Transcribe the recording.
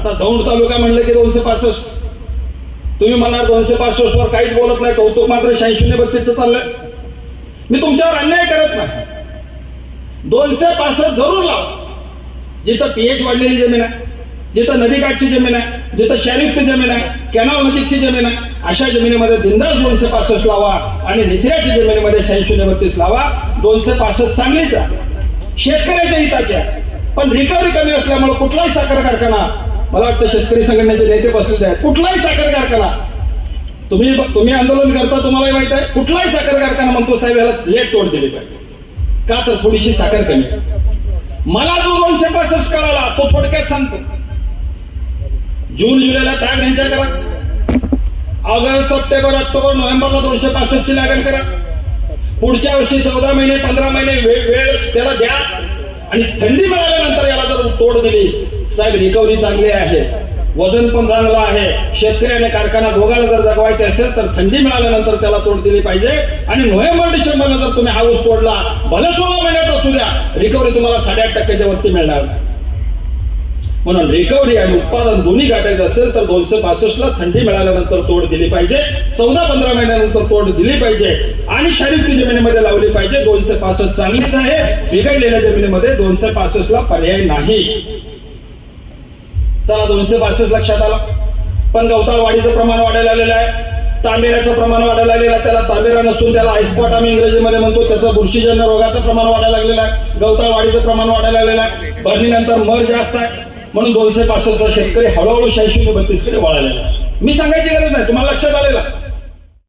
आता दौंड तालुका म्हणलं की दोनशे पासष्ट. तुम्ही म्हणणार दोनशे पासष्ट वर काहीच बोलत नाही कौतुक मात्र शहाऐंशी ने बत्तीसचं चाललंय. मी तुमच्यावर अन्याय करत नाही. दोनशे पासष्ट जरूर लावा. जिथं पीएच वाढलेली जमीन आहे जिथं नदीकाठची जमीन आहे जिथं शहरीयुक्त जमीन आहे कॅनॉल नजीकची जमीन आहे अशा जमिनीमध्ये बिंदास दोनशे पासष्ट लावा आणि निचऱ्याच्या जमिनीमध्ये शहाऐंशी ने बत्तीस लावा. दोनशे पासष्ट चांगलीच आहे. शेतकऱ्याच्या हिताच्या पण रिकव्हरी कमी असल्यामुळे कुठलाही साखर कारखाना मला वाटतं शेतकरी संघटनेचे नेते बसलेले आहेत. कुठलाही साखर कारखाना तुम्ही तुम्ही आंदोलन करता तुम्हालाही माहीत आहे कुठलाही साखर कारखाना म्हणतो साहेब याला लेट तोड दिली पाहिजे का तर थोडीशी साखर कमी मला जो दोनशे पासष्ट कळाला तो थोडक्यात सांगतो. जून जुलैला त्याग यांच्या करा. ऑगस्ट सप्टेंबर ऑक्टोबर नोव्हेंबरला दोनशे पासष्ट ची लागण करा. पुढच्या वर्षी चौदा महिने पंधरा महिने वेळ वेळ त्याला द्या. आणि थंडी मिळाल्यानंतर याला जर तोड दिली साहेब रिकव्हरी चांगली आहे. वजन पण चांगलं आहे. शेतकऱ्याने कारखाना दोघाला जर जगवायचे असेल तर थंडी मिळाल्यानंतर त्याला तोड दिली पाहिजे. आणि नोव्हेंबर डिसेंबरला जर तुम्ही हा ऊस तोडला भले सोळा महिन्यात असू द्या रिकव्हरी तुम्हाला साडेआठ टक्क्याच्या वरती मिळणार नाही. म्हणून रिकव्हरी आणि उत्पादन दोन्ही गाठायचं असेल तर दोनशे पासष्टला थंडी मिळाल्यानंतर तोड दिली पाहिजे. चौदा पंधरा महिन्यानंतर तोड दिली पाहिजे. आणि शारीरिक जमिनीमध्ये लावली पाहिजे. दोनशे पासष्ट चांगलीच आहे. बिघडलेल्या जमिनीमध्ये दोनशे पासष्टला पर्याय नाही. चला दोनशे बासष्ट लक्षात आलं. पण गवताळ वाढीचं प्रमाण वाढायला आलेलं आहे. तांबेऱ्याचं प्रमाण वाढायला आलेलं आहे. त्याला तांबेरा नसून त्याला आयस्पॉट आम्ही इंग्रजीमध्ये म्हणतो. त्याचं बुरशीजन्य रोगाचं प्रमाण वाढायला लागलेलं आहे. गवताळ वाढीचं प्रमाण वाढायला आलेलं आहे. भरणीनंतर मर जास्त आहे. म्हणून दोनशे पासष्टचा शेतकरी हळूहळू शहाऐंशी ते बत्तीसकडे वाढायला आहे. मी सांगायची गरज नाही. तुम्हाला लक्षात आलेलं आहे.